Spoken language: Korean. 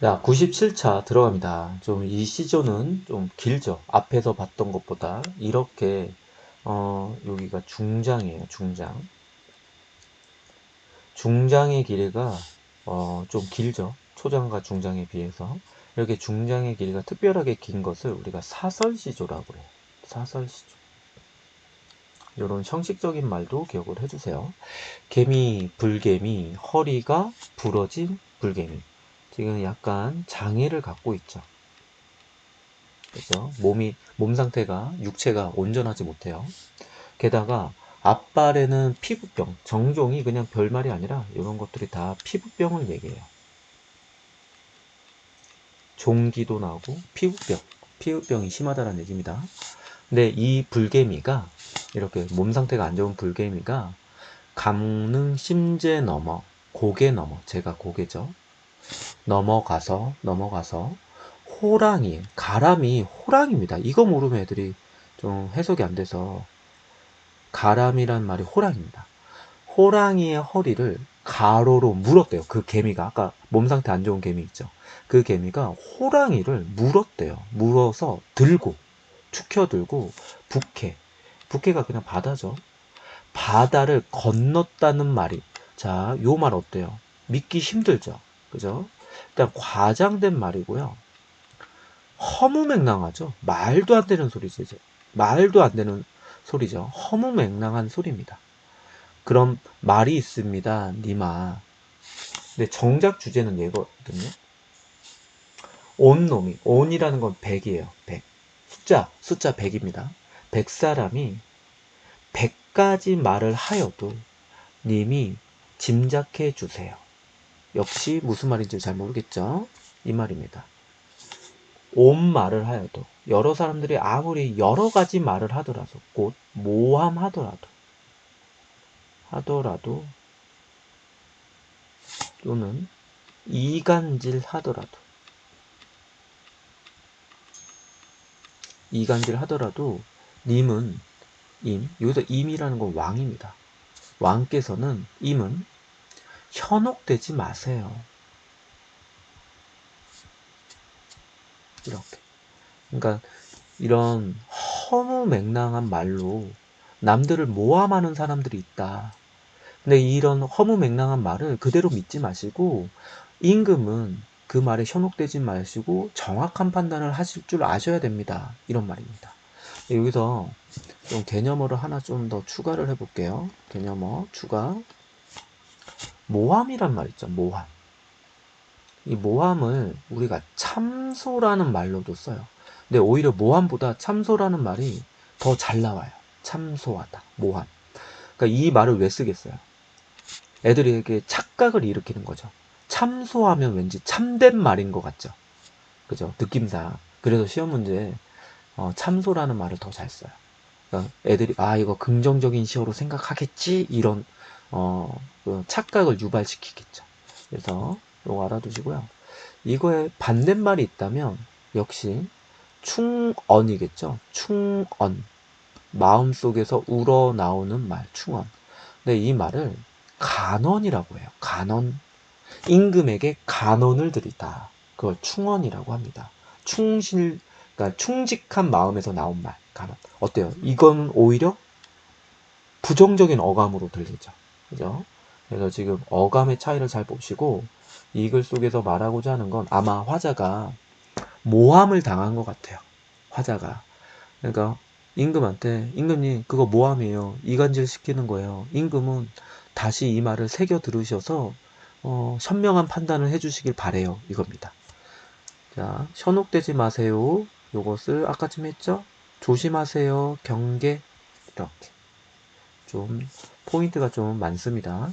자, 97차 들어갑니다. 좀 이 시조는 좀 길죠. 앞에서 봤던 것보다 이렇게 어, 여기가 중장이에요. 중장. 중장의 길이가 어, 좀 길죠. 초장과 중장에 비해서 이렇게 중장의 길이가 특별하게 긴 것을 우리가 사설시조라고 해요. 사설시조. 이런 형식적인 말도 기억을 해주세요. 개미, 불개미, 허리가 부러진 불개미. 지금 약간 장애를 갖고 있죠. 그죠? 몸이, 몸 상태가, 육체가 온전하지 못해요. 게다가 앞발에는 피부병, 정종이 그냥 별말이 아니라 이런 것들이 다 피부병을 얘기해요. 종기도 나고 피부병, 피부병이 심하다는 얘기입니다. 근데 이 불개미가 이렇게 몸 상태가 안 좋은 불개미가 감능 심재 넘어 고개 넘어 제가 고개죠. 넘어가서 넘어가서 호랑이 가람이 호랑입니다. 이거 모르면 애들이 좀 해석이 안 돼서 가람이란 말이 호랑입니다. 호랑이의 허리를 가로로 물었대요. 그 개미가 아까 몸 상태 안 좋은 개미 있죠. 그 개미가 호랑이를 물었대요. 물어서 들고 축혀들고 북해 북해가 그냥 바다죠. 바다를 건넜다는 말이 자, 요 말 어때요? 믿기 힘들죠. 그죠? 일단 과장된 말이고요. 허무맹랑하죠. 말도 안 되는 소리죠. 이제. 말도 안 되는 소리죠. 허무맹랑한 소리입니다. 그럼 말이 있습니다. 니마. 근데 정작 주제는 얘거든요. 온 놈이 온이라는 건 100이에요. 100. 숫자 숫자 100입니다. 100 사람이 100가지 말을 하여도 님이 짐작해 주세요. 역시 무슨 말인지 잘 모르겠죠? 이 말입니다. 온 말을 하여도 여러 사람들이 아무리 여러 가지 말을 하더라도 곧 모함하더라도 하더라도 또는 이간질 하더라도 이간질 하더라도 님은 임 여기서 임이라는 건 왕입니다. 왕께서는 임은 현혹되지 마세요. 이렇게. 그러니까 이런 허무맹랑한 말로 남들을 모함하는 사람들이 있다. 근데 이런 허무맹랑한 말을 그대로 믿지 마시고 임금은 그 말에 현혹되지 마시고 정확한 판단을 하실 줄 아셔야 됩니다. 이런 말입니다. 여기서 좀 개념어를 하나 좀 더 추가를 해볼게요. 개념어 추가. 모함이란 말 있죠. 모함. 이 모함을 우리가 참소라는 말로도 써요. 근데 오히려 모함보다 참소라는 말이 더 잘 나와요. 참소하다. 모함. 그러니까 이 말을 왜 쓰겠어요? 애들에게 착각을 일으키는 거죠. 참소하면 왠지 참된 말인 것 같죠. 그죠? 느낌상. 그래서 시험 문제에 어, 참소라는 말을 더 잘 써요. 그러니까 애들이 아 이거 긍정적인 시어로 생각하겠지 이런 어, 그 착각을 유발시키겠죠. 그래서 이거 알아두시고요. 이거에 반대말이 있다면 역시 충언이겠죠. 충언. 마음속에서 우러나오는 말, 충언. 근데 이 말을 간언이라고 해요. 간언. 임금에게 간언을 드리다. 그걸 충언이라고 합니다. 충실, 그러니까 충직한 마음에서 나온 말, 간언. 어때요? 이건 오히려 부정적인 어감으로 들리죠. 그죠? 그래서 지금 어감의 차이를 잘 보시고 이 글 속에서 말하고자 하는 건 아마 화자가 모함을 당한 것 같아요. 화자가. 그러니까 임금한테 임금님 그거 모함이에요. 이간질 시키는 거예요. 임금은 다시 이 말을 새겨 들으셔서 어, 현명한 판단을 해주시길 바래요. 이겁니다. 자, 현혹되지 마세요. 요것을 아까쯤 했죠? 조심하세요. 경계 이렇게 좀 포인트가 좀 많습니다.